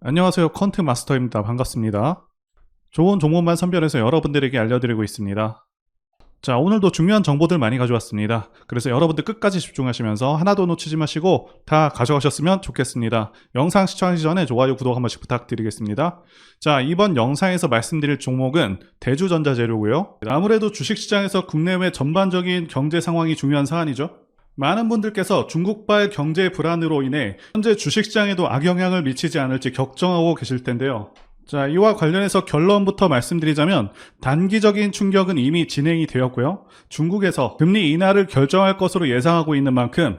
안녕하세요. 컨트 마스터입니다. 반갑습니다. 좋은 종목만 선별해서 여러분들에게 알려드리고 있습니다. 자, 오늘도 중요한 정보들 많이 가져왔습니다. 그래서 여러분들 끝까지 집중하시면서 하나도 놓치지 마시고 다 가져가셨으면 좋겠습니다. 영상 시청하기 전에 좋아요, 구독 한 번씩 부탁드리겠습니다. 자, 이번 영상에서 말씀드릴 종목은 대주전자재료고요. 아무래도 주식시장에서 국내외 전반적인 경제 상황이 중요한 사안이죠. 많은 분들께서 중국발 경제 불안으로 인해 현재 주식시장에도 악영향을 미치지 않을지 걱정하고 계실 텐데요. 자, 이와 관련해서 결론부터 말씀드리자면 단기적인 충격은 이미 진행이 되었고요. 중국에서 금리 인하를 결정할 것으로 예상하고 있는 만큼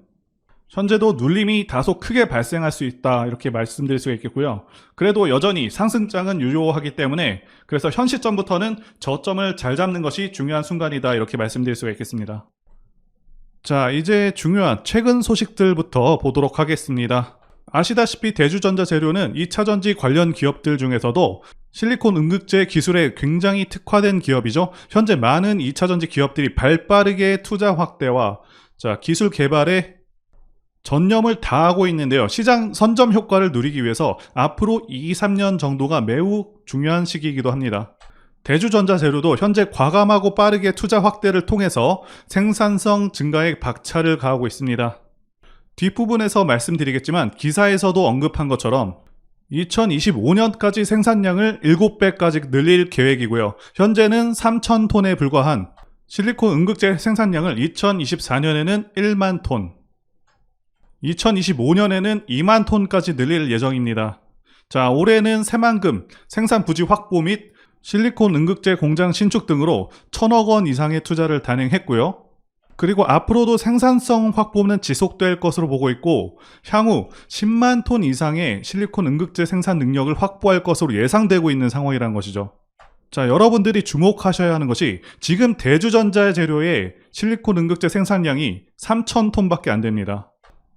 현재도 눌림이 다소 크게 발생할 수 있다 이렇게 말씀드릴 수가 있겠고요. 그래도 여전히 상승장은 유효하기 때문에 그래서 현 시점부터는 저점을 잘 잡는 것이 중요한 순간이다 이렇게 말씀드릴 수가 있겠습니다. 자 이제 중요한 최근 소식들부터 보도록 하겠습니다. 아시다시피 대주전자 재료는 2차전지 관련 기업들 중에서도 실리콘 응급제 기술에 굉장히 특화된 기업이죠. 현재 많은 2차전지 기업들이 발빠르게 투자 확대와 자, 기술 개발에 전념을 다하고 있는데요. 시장 선점 효과를 누리기 위해서 앞으로 2, 3년 정도가 매우 중요한 시기이기도 합니다. 대주전자 재료도 현재 과감하고 빠르게 투자 확대를 통해서 생산성 증가에 박차를 가하고 있습니다. 뒷부분에서 말씀드리겠지만 기사에서도 언급한 것처럼 2025년까지 생산량을 7배까지 늘릴 계획이고요. 현재는 3,000톤에 불과한 실리콘 응급제 생산량을 2024년에는 1만 톤, 2025년에는 2만 톤까지 늘릴 예정입니다. 자, 올해는 새만금, 생산 부지 확보 및 실리콘 응급제 공장 신축 등으로 천억 원 이상의 투자를 단행했고요. 그리고 앞으로도 생산성 확보는 지속될 것으로 보고 있고 향후 10만 톤 이상의 실리콘 응급제 생산 능력을 확보할 것으로 예상되고 있는 상황이라는 것이죠. 자, 여러분들이 주목하셔야 하는 것이 지금 대주전자 재료의 실리콘 응급제 생산량이 3,000톤밖에 안 됩니다.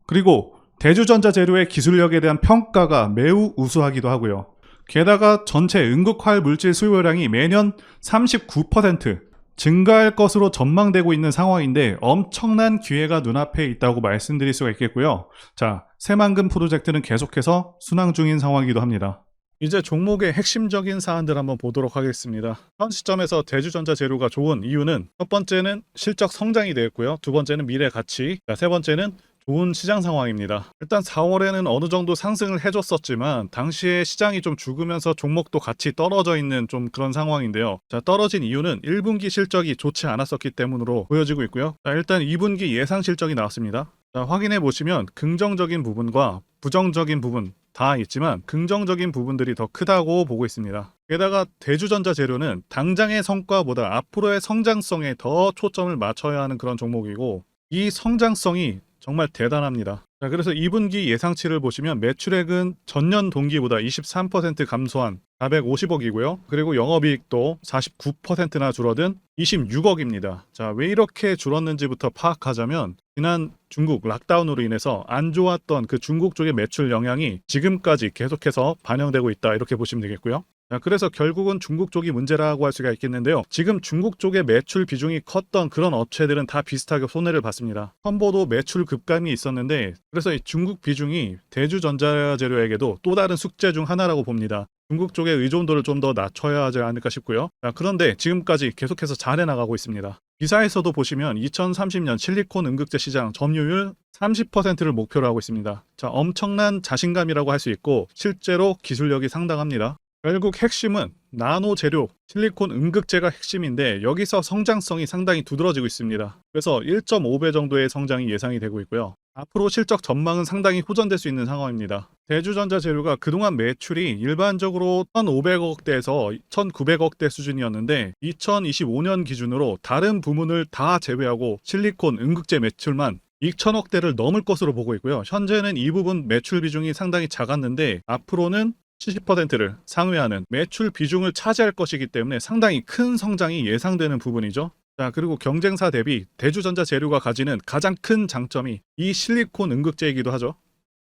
그리고 대주전자 재료의 기술력에 대한 평가가 매우 우수하기도 하고요. 게다가 전체 응급활 물질 수요량이 매년 39%, 증가할 것으로 전망되고 있는 상황인데 엄청난 기회가 눈앞에 있다고 말씀드릴 수가 있겠고요. 자, 새만금 프로젝트는 계속해서 순항 중인 상황이기도 합니다. 이제 종목의 핵심적인 사안들 한번 보도록 하겠습니다. 현 시점에서 대주전자 재료가 좋은 이유는 첫 번째는 실적 성장이 되었고요. 두 번째는 미래 가치, 자, 세 번째는 좋은 시장 상황입니다. 일단 4월에는 어느 정도 상승을 해줬었지만 당시에 시장이 좀 죽으면서 종목도 같이 떨어져 있는 좀 그런 상황인데요. 자, 떨어진 이유는 1분기 실적이 좋지 않았었기 때문으로 보여지고 있고요. 자, 일단 2분기 예상 실적이 나왔습니다. 자, 확인해 보시면 긍정적인 부분과 부정적인 부분 다 있지만 긍정적인 부분들이 더 크다고 보고 있습니다. 게다가 대주전자 재료는 당장의 성과보다 앞으로의 성장성에 더 초점을 맞춰야 하는 그런 종목이고 이 성장성이 정말 대단합니다. 자, 그래서 2분기 예상치를 보시면 매출액은 전년 동기보다 23% 감소한 450억이고요. 그리고 영업이익도 49%나 줄어든 26억입니다. 자, 왜 이렇게 줄었는지부터 파악하자면 지난 중국 락다운으로 인해서 안 좋았던 그 중국 쪽의 매출 영향이 지금까지 계속해서 반영되고 있다 이렇게 보시면 되겠고요. 자, 그래서 결국은 중국 쪽이 문제라고 할 수가 있겠는데요. 지금 중국 쪽의 매출 비중이 컸던 그런 업체들은 다 비슷하게 손해를 봤습니다. 첨보도 매출 급감이 있었는데 그래서 이 중국 비중이 대주전자재료에게도 또 다른 숙제 중 하나라고 봅니다. 중국 쪽의 의존도를 좀 더 낮춰야 하지 않을까 싶고요. 자, 그런데 지금까지 계속해서 잘해 나가고 있습니다. 기사에서도 보시면 2030년 실리콘 음극재 시장 점유율 30%를 목표로 하고 있습니다. 자, 엄청난 자신감이라고 할 수 있고 실제로 기술력이 상당합니다. 결국 핵심은 나노 재료, 실리콘 음극재가 핵심인데 여기서 성장성이 상당히 두드러지고 있습니다. 그래서 1.5배 정도의 성장이 예상이 되고 있고요. 앞으로 실적 전망은 상당히 호전될 수 있는 상황입니다. 대주전자 재료가 그동안 매출이 일반적으로 1,500억대에서 1,900억대 수준이었는데 2025년 기준으로 다른 부문을 다 제외하고 실리콘 음극재 매출만 2천억대를 넘을 것으로 보고 있고요. 현재는 이 부분 매출 비중이 상당히 작았는데 앞으로는 70%를 상회하는 매출 비중을 차지할 것이기 때문에 상당히 큰 성장이 예상되는 부분이죠. 자, 그리고 경쟁사 대비 대주전자 재료가 가지는 가장 큰 장점이 이 실리콘 음극재이기도 하죠.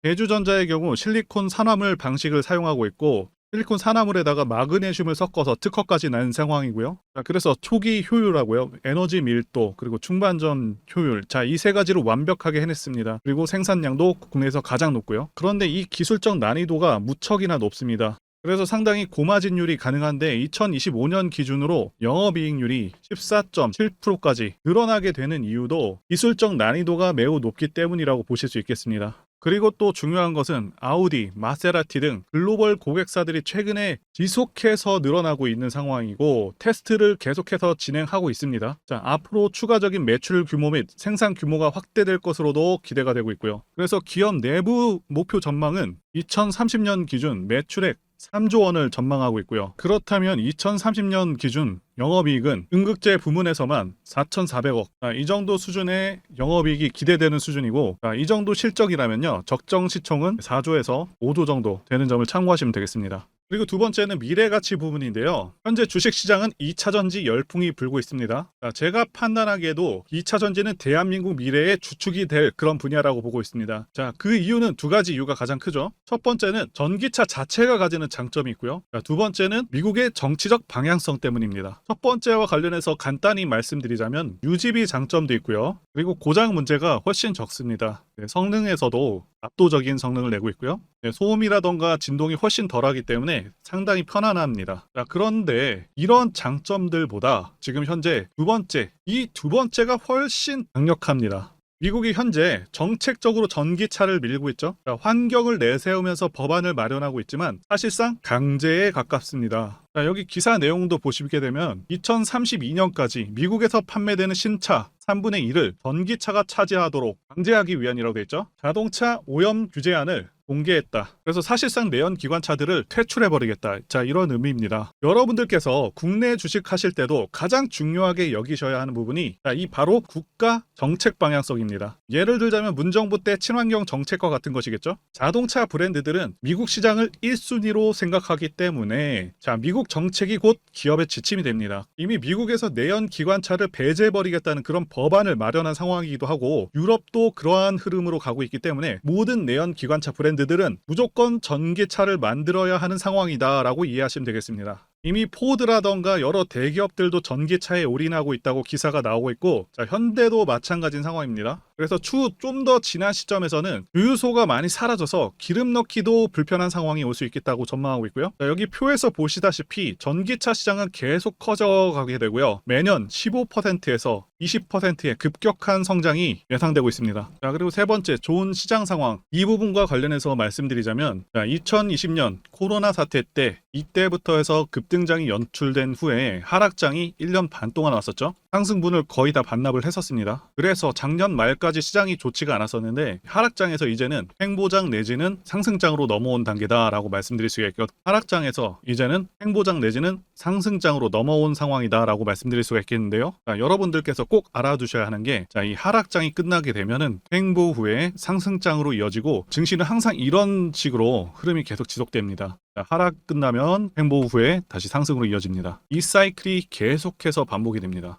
대주전자의 경우 실리콘 산화물 방식을 사용하고 있고 실리콘 산화물에다가 마그네슘을 섞어서 특허까지 난 상황이고요. 자, 그래서 초기 효율하고요. 에너지 밀도, 그리고 중반전 효율. 자, 이 세 가지를 완벽하게 해냈습니다. 그리고 생산량도 국내에서 가장 높고요. 그런데 이 기술적 난이도가 무척이나 높습니다. 그래서 상당히 고마진율이 가능한데 2025년 기준으로 영업이익률이 14.7%까지 늘어나게 되는 이유도 기술적 난이도가 매우 높기 때문이라고 보실 수 있겠습니다. 그리고 또 중요한 것은 아우디, 마세라티 등 글로벌 고객사들이 최근에 지속해서 늘어나고 있는 상황이고 테스트를 계속해서 진행하고 있습니다. 자, 앞으로 추가적인 매출 규모 및 생산 규모가 확대될 것으로도 기대가 되고 있고요. 그래서 기업 내부 목표 전망은 2030년 기준 매출액 3조 원을 전망하고 있고요. 그렇다면 2030년 기준 영업이익은 음극재 부문에서만 4,400억. 아, 이 정도 수준의 영업이익이 기대되는 수준이고 아, 이 정도 실적이라면요. 적정 시총은 4조에서 5조 정도 되는 점을 참고하시면 되겠습니다. 그리고 두 번째는 미래 가치 부분인데요. 현재 주식 시장은 2차 전지 열풍이 불고 있습니다. 자, 제가 판단하기에도 2차 전지는 대한민국 미래의 주축이 될 그런 분야라고 보고 있습니다. 자, 그 이유는 두 가지 이유가 가장 크죠. 첫 번째는 전기차 자체가 가지는 장점이 있고요. 자, 두 번째는 미국의 정치적 방향성 때문입니다. 첫 번째와 관련해서 간단히 말씀드리자면 유지비 장점도 있고요. 그리고 고장 문제가 훨씬 적습니다. 네, 성능에서도 압도적인 성능을 내고 있고요. 네, 소음이라던가 진동이 훨씬 덜하기 때문에 상당히 편안합니다. 자, 그런데 이런 장점들보다 지금 현재 두 번째, 이 두 번째가 훨씬 강력합니다. 미국이 현재 정책적으로 전기차를 밀고 있죠. 자, 환경을 내세우면서 법안을 마련하고 있지만 사실상 강제에 가깝습니다. 자, 여기 기사 내용도 보시게 되면 2032년까지 미국에서 판매되는 신차 3분의 1을 전기차가 차지하도록 강제하기 위한이라고 되어 있죠. 자동차 오염 규제안을 공개했다. 그래서 사실상 내연 기관차들을 퇴출해버리겠다. 자, 이런 의미입니다. 여러분들께서 국내 주식 하실 때도 가장 중요하게 여기셔야 하는 부분이 자, 이 바로 국가 정책 방향성입니다. 예를 들자면 문정부 때 친환경 정책과 같은 것이겠죠. 자동차 브랜드들은 미국 시장을 1순위로 생각하기 때문에 자, 미국 정책이 곧 기업의 지침이 됩니다. 이미 미국에서 내연 기관차를 배제해버리겠다는 그런 법 안을 마련한 상황이기도 하고 유럽도 그러한 흐름으로 가고 있기 때문에 모든 내연 기관차 브랜드들은 무조건 전기차를 만들어야 하는 상황이다라고 이해하시면 되겠습니다. 이미 포드라던가 여러 대기업들도 전기차에 올인하고 있다고 기사가 나오고 있고 자, 현대도 마찬가지인 상황입니다. 그래서 추후 좀 더 지난 시점에서는 주유소가 많이 사라져서 기름 넣기도 불편한 상황이 올 수 있겠다고 전망하고 있고요. 자, 여기 표에서 보시다시피 전기차 시장은 계속 커져가게 되고요. 매년 15%에서 20%의 급격한 성장이 예상되고 있습니다. 자, 그리고 세 번째, 좋은 시장 상황. 이 부분과 관련해서 말씀드리자면, 자, 2020년 코로나 사태 때, 이때부터 해서 급 등장이 연출된 후에 하락장이 1년 반 동안 왔었죠. 상승분을 거의 다 반납을 했었습니다. 그래서 작년 말까지 시장이 좋지가 않았었는데, 하락장에서 이제는 횡보장 내지는 상승장으로 넘어온 단계다라고 말씀드릴 수가 있고, 하락장에서 이제는 횡보장 내지는 상승장으로 넘어온 상황이다라고 말씀드릴 수가 있겠는데요. 자, 여러분들께서 꼭 알아두셔야 하는 게, 자, 이 하락장이 끝나게 되면은 횡보 후에 상승장으로 이어지고, 증시는 항상 이런 식으로 흐름이 계속 지속됩니다. 자, 하락 끝나면 횡보 후에 다시 상승으로 이어집니다. 이 사이클이 계속해서 반복이 됩니다.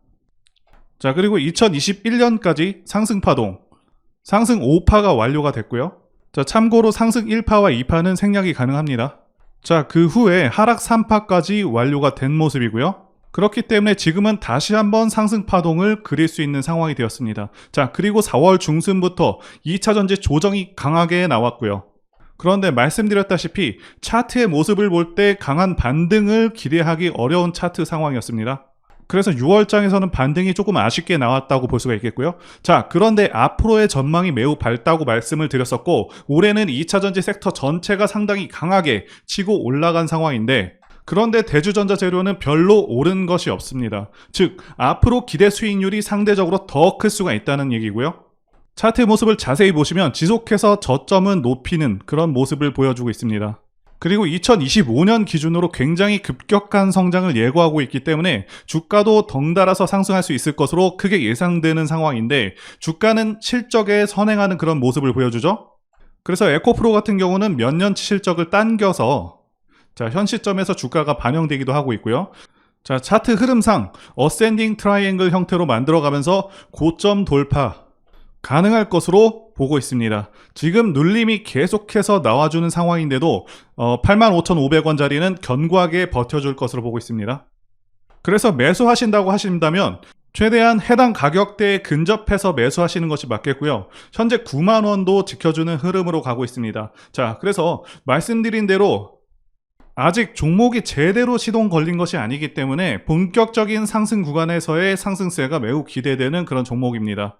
자, 그리고 2021년까지 상승 파동, 상승 5파가 완료가 됐고요. 자, 참고로 상승 1파와 2파는 생략이 가능합니다. 자, 그 후에 하락 3파까지 완료가 된 모습이고요. 그렇기 때문에 지금은 다시 한번 상승 파동을 그릴 수 있는 상황이 되었습니다. 자, 그리고 4월 중순부터 2차 전지 조정이 강하게 나왔고요. 그런데 말씀드렸다시피 차트의 모습을 볼 때 강한 반등을 기대하기 어려운 차트 상황이었습니다. 그래서 6월장에서는 반등이 조금 아쉽게 나왔다고 볼 수가 있겠고요. 자, 그런데 앞으로의 전망이 매우 밝다고 말씀을 드렸었고, 올해는 2차전지 섹터 전체가 상당히 강하게 치고 올라간 상황인데, 그런데 대주전자 재료는 별로 오른 것이 없습니다. 즉, 앞으로 기대 수익률이 상대적으로 더 클 수가 있다는 얘기고요. 차트 모습을 자세히 보시면 지속해서 저점은 높이는 그런 모습을 보여주고 있습니다. 그리고 2025년 기준으로 굉장히 급격한 성장을 예고하고 있기 때문에 주가도 덩달아서 상승할 수 있을 것으로 크게 예상되는 상황인데 주가는 실적에 선행하는 그런 모습을 보여주죠. 그래서 에코프로 같은 경우는 몇 년치 실적을 당겨서 자, 현 시점에서 주가가 반영되기도 하고 있고요. 자, 차트 흐름상 어센딩 트라이앵글 형태로 만들어가면서 고점 돌파 가능할 것으로 보고 있습니다. 지금 눌림이 계속해서 나와주는 상황인데도 어, 85,500원짜리는 견고하게 버텨줄 것으로 보고 있습니다. 그래서 매수하신다고 하신다면 최대한 해당 가격대에 근접해서 매수하시는 것이 맞겠고요. 현재 9만 원도 지켜주는 흐름으로 가고 있습니다. 자, 그래서 말씀드린 대로 아직 종목이 제대로 시동 걸린 것이 아니기 때문에 본격적인 상승 구간에서의 상승세가 매우 기대되는 그런 종목입니다.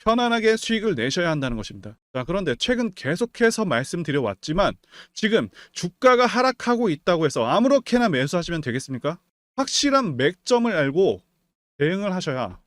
편안하게 수익을 내셔야 한다는 것입니다. 자, 그런데 최근 계속해서 말씀드려 왔지만 지금 주가가 하락하고 있다고 해서 아무렇게나 매수하시면 되겠습니까? 확실한 맥점을 알고 대응을 하셔야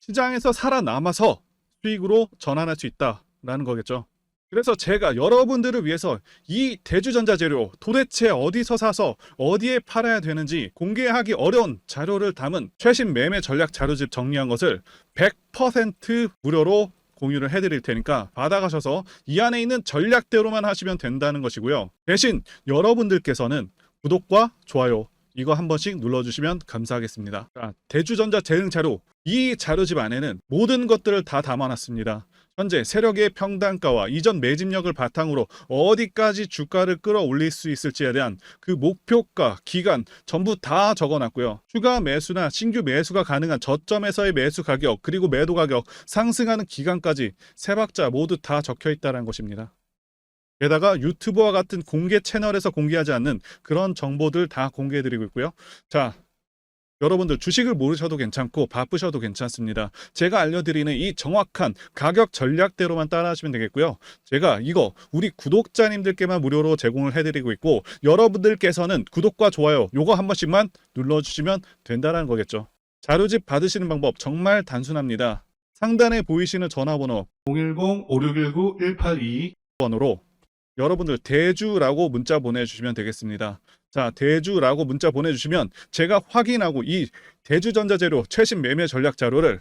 시장에서 살아남아서 수익으로 전환할 수 있다라는 거겠죠. 그래서 제가 여러분들을 위해서 이 대주전자 재료 도대체 어디서 사서 어디에 팔아야 되는지 공개하기 어려운 자료를 담은 최신 매매 전략 자료집 정리한 것을 100% 무료로 공유를 해드릴 테니까 받아가셔서 이 안에 있는 전략대로만 하시면 된다는 것이고요. 대신 여러분들께서는 구독과 좋아요 이거 한 번씩 눌러주시면 감사하겠습니다. 자, 대주전자 대응 자료 이 자료집 안에는 모든 것들을 다 담아놨습니다. 현재 세력의 평단가와 이전 매집력을 바탕으로 어디까지 주가를 끌어올릴 수 있을지에 대한 그 목표가, 기간 전부 다 적어놨고요. 추가 매수나 신규 매수가 가능한 저점에서의 매수 가격 그리고 매도 가격, 상승하는 기간까지 세 박자 모두 다 적혀 있다는 것입니다. 게다가 유튜브와 같은 공개 채널에서 공개하지 않는 그런 정보들 다 공개해드리고 있고요. 자, 여러분들 주식을 모르셔도 괜찮고 바쁘셔도 괜찮습니다. 제가 알려드리는 이 정확한 가격 전략대로만 따라하시면 되겠고요. 제가 이거 우리 구독자님들께만 무료로 제공을 해드리고 있고 여러분들께서는 구독과 좋아요 요거 한 번씩만 눌러주시면 된다는 거겠죠. 자료집 받으시는 방법 정말 단순합니다. 상단에 보이시는 전화번호 010-5619-182 번호로 여러분들 대주라고 문자 보내주시면 되겠습니다. 자, 대주라고 문자 보내주시면 제가 확인하고 이 대주전자재료 최신 매매 전략 자료를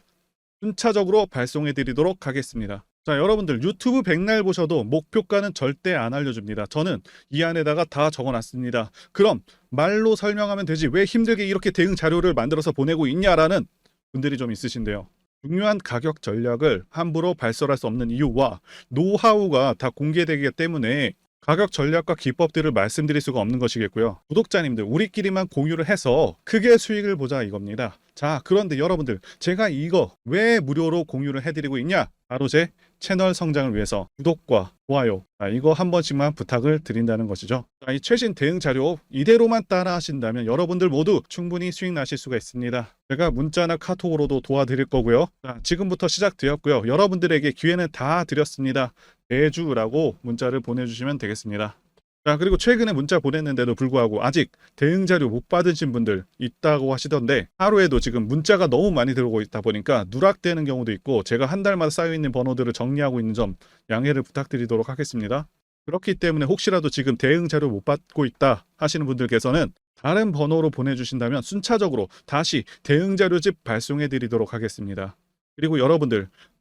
순차적으로 발송해 드리도록 하겠습니다. 자, 여러분들 유튜브 백날 보셔도 목표가는 절대 안 알려줍니다. 저는 이 안에다가 다 적어놨습니다. 그럼 말로 설명하면 되지 왜 힘들게 이렇게 대응 자료를 만들어서 보내고 있냐라는 분들이 좀 있으신데요. 중요한 가격 전략을 함부로 발설할 수 없는 이유와 노하우가 다 공개되기 때문에 가격 전략과 기법들을 말씀드릴 수가 없는 것이겠고요. 구독자님들 우리끼리만 공유를 해서 크게 수익을 보자 이겁니다. 자 그런데 여러분들 제가 이거 왜 무료로 공유를 해드리고 있냐? 바로 제 채널 성장을 위해서 구독과 좋아요 아, 이거 한 번씩만 부탁을 드린다는 것이죠. 자, 이 최신 대응 자료 이대로만 따라 하신다면 여러분들 모두 충분히 수익 나실 수가 있습니다. 제가 문자나 카톡으로도 도와드릴 거고요. 자, 지금부터 시작되었고요. 여러분들에게 기회는 다 드렸습니다. 대주라고 문자를 보내주시면 되겠습니다. 자, 그리고 최근에 문자 보냈는데도 불구하고 아직 대응 자료 못 받으신 분들 있다고 하시던데 하루에도 지금 문자가 너무 많이 들어오고 있다 보니까 누락되는 경우도 있고 제가 한 달마다 쌓여 있는 번호들을 정리하고 있는 점 양해를 부탁드리도록 하겠습니다. 그렇기 때문에 혹시라도 지금 대응 자료 못 받고 있다 하시는 분들께서는 다른 번호로 보내주신다면 순차적으로 다시 대응 자료집 발송해 드리도록 하겠습니다. 그리고 여러분들